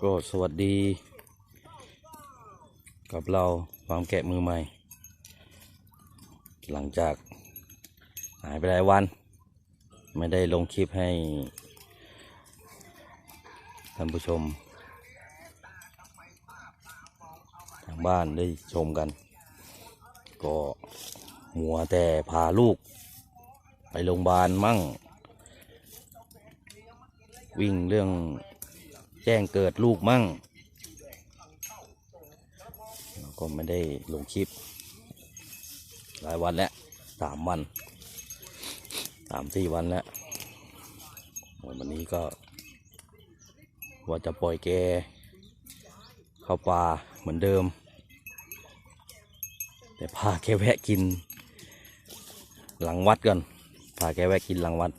ก็สวัสดี กับเราความแกะมือใหม่ หลังจากหายไปหลายวัน ไม่ได้ลงคลิปให้ท่านผู้ชม ทางบ้านได้ชมกัน ก็มัวแต่พาลูก ไปโรงพยาบาลมั่ง วิ่งเรื่อง แจ้งเกิดลูกมั่ง ก็ไม่ได้ลงคลิป หลายวันแล้วสามวันสามสี่วันแล้ววันนี้ก็ ว่าจะปล่อยแก เข้าป่าเหมือนเดิม แต่พาแกแวะกิน หลังวัดก่อนพาแกแวะกินหลังวัด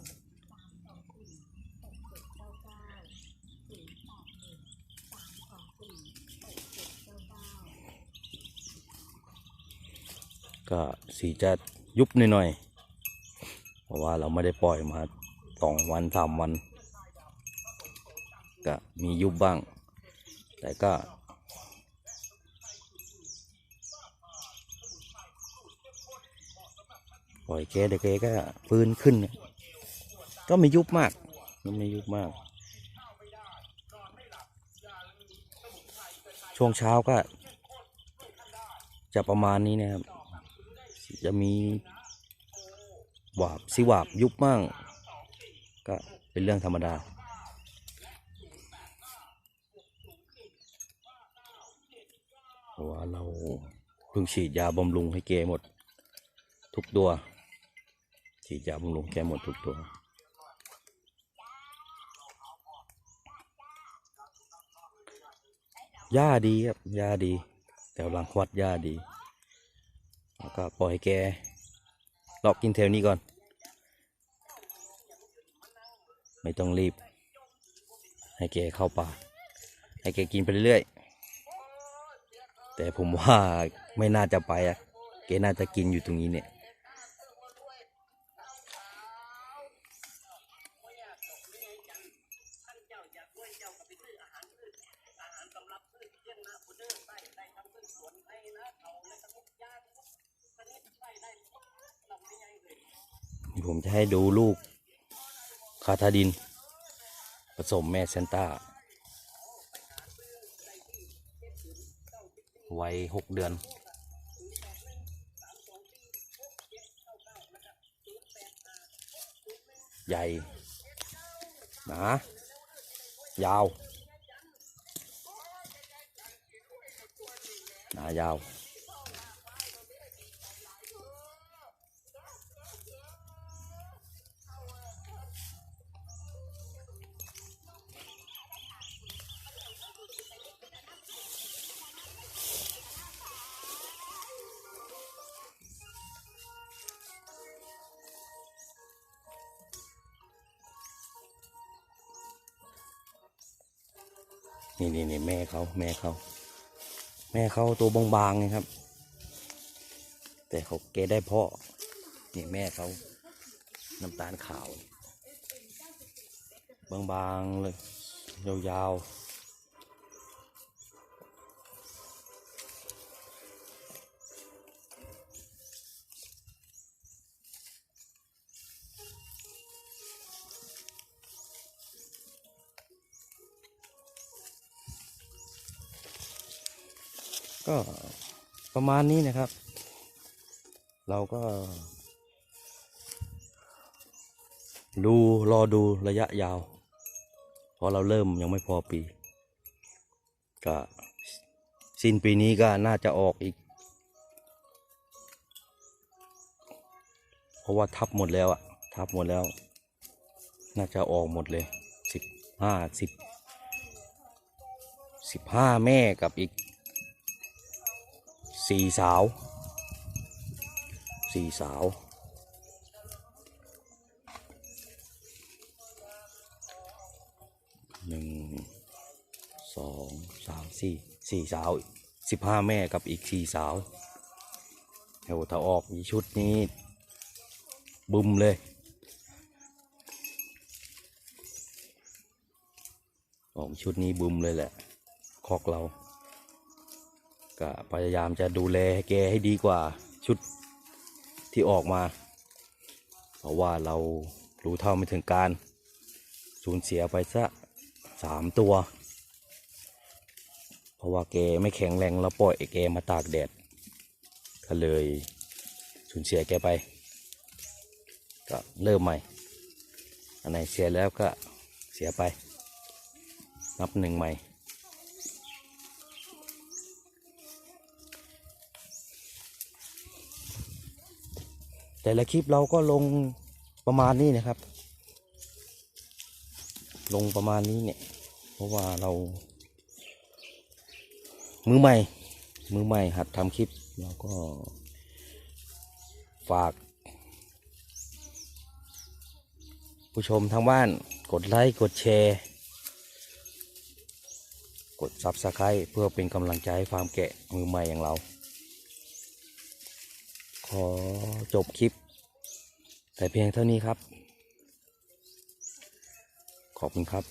ก็สีจะยุบหน่อยๆเพราะว่าเราไม่ได้ปล่อยมาสองวันสามวัน ก็มียุบบ้าง แต่ก็ปล่อยแกเด็กแกก็ฟื้นขึ้น ก็ไม่ยุบมากก็ไม่ยุบมาก ช่วงเช้าก็จะประมาณนี้นะครับ จะมีหวาบสิหวาบยุบมั่งก็เป็นเรื่องธรรมดา เพราะว่าเราเพิ่งฉีดยาบำรุงให้แกหมด ทุกตัว ฉีดยาบำรุงแกหมดทุกตัวหญ้าดีครับหญ้าดีแถวหลังวัดหญ้าดี แล้วก็ปล่อยแกลอกกินแถวนี้ก่อน ไม่ต้องรีบ ให้แกเข้าป่า ให้แกกินไปเรื่อยๆ แต่ผมว่าไม่น่าจะไปอะแกน่าจะกินอยู่ตรงนี้เนี่ย ผมจะให้ดูลูกคาทาดิน ผสมแม่เซนต้าวัยหกเดือน ใหญ่หนายาว หนายาว นี่นี่นี่แม่เขาแม่เขาแม่เขาตัวบางๆไงครับ แต่เขาเกได้พ่อนี่แม่เขาน้ำตาลขาว บางๆเลยยาวๆ ก็ประมาณนี้นะครับ เราก็ ดูรอดูระยะยาว เพราะเราเริ่มยังไม่พอปี ก็สิ้นปีนี้ก็น่าจะออกอีก เพราะว่าทับหมดแล้วอะทับหมดแล้ว น่าจะออกหมดเลยสิบห้าสิบสิบห้าแม่กับอีก สี่สาวสี่สาวหนึ่งสองสามสี่สี่สาวสิบห้าแม่กับอีกสี่สาวเดี๋ยวถ้าออกอีชุดนี้บึมเลย ออกชุดนี้บุมเลยแหละ คอกเรา ก็พยายามจะดูแลแกให้ดีกว่าชุดที่ออกมา เพราะว่าเรารู้เท่าไม่ถึงการ สูญเสียไปซะสามตัว เพราะว่าแกไม่แข็งแรงแล้วปล่อยแกมาตากแดด ก็เลยสูญเสียแกไป ก็เริ่มใหม่ อันไหนเสียแล้วก็เสียไป นับหนึ่งใหม่ แต่ละคลิปเราก็ลงประมาณนี้นะครับ ลงประมาณนี้เนี่ย เพราะว่าเรา มือใหม่ มือใหม่หัดทำคลิปเราก็ฝาก ผู้ชมทางบ้านกดไลค์กดแชร์ กดซับสไครต์เพื่อเป็นกำลังใจให้ฟาร์มแกะมือใหม่อย่างเรา อจบคลิป แต่เพียงเท่านี้ครับ ขอบคุณครับ